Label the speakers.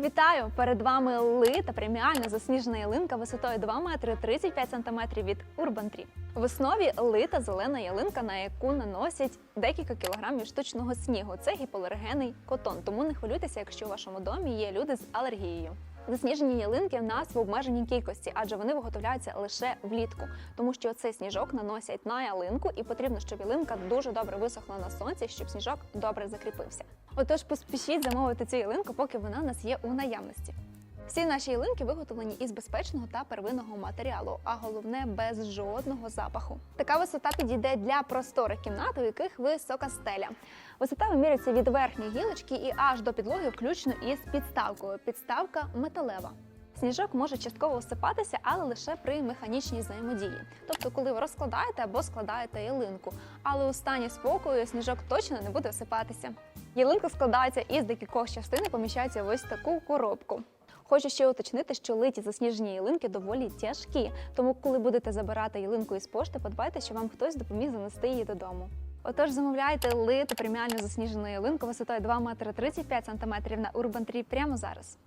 Speaker 1: Вітаю! Перед вами лита преміальна засніжена ялинка висотою 2 метри 35 сантиметрів від Urban Tree. В основі лита зелена ялинка, на яку наносять декілька кілограмів штучного снігу. Це гіполергенний котон, тому не хвилюйтеся, якщо у вашому домі є люди з алергією. Засніжені ялинки в нас в обмеженій кількості, адже вони виготовляються лише влітку, тому що цей сніжок наносять на ялинку, і потрібно, щоб ялинка дуже добре висохла на сонці, щоб сніжок добре закріпився. Отож, поспішіть замовити цю ялинку, поки вона у нас є у наявності. Всі наші ялинки виготовлені із безпечного та первинного матеріалу, а головне без жодного запаху. Така висота підійде для просторих кімнат, у яких висока стеля. Висота вимірюється від верхньої гілочки і аж до підлоги, включно із підставкою. Підставка металева. Сніжок може частково осипатися, але лише при механічній взаємодії. Тобто, коли ви розкладаєте або складаєте ялинку. Але у стані спокою сніжок точно не буде осипатися. Ялинка складається із декількох частин і поміщається в ось таку коробку. Хочу ще уточнити, що литі засніжені ялинки доволі тяжкі, тому коли будете забирати ялинку із пошти, подбайте, що вам хтось допоміг занести її додому. Отож, замовляйте литу преміальну засніжену ялинку висотою 2 метри 35 сантиметрів на Urban Tree прямо зараз.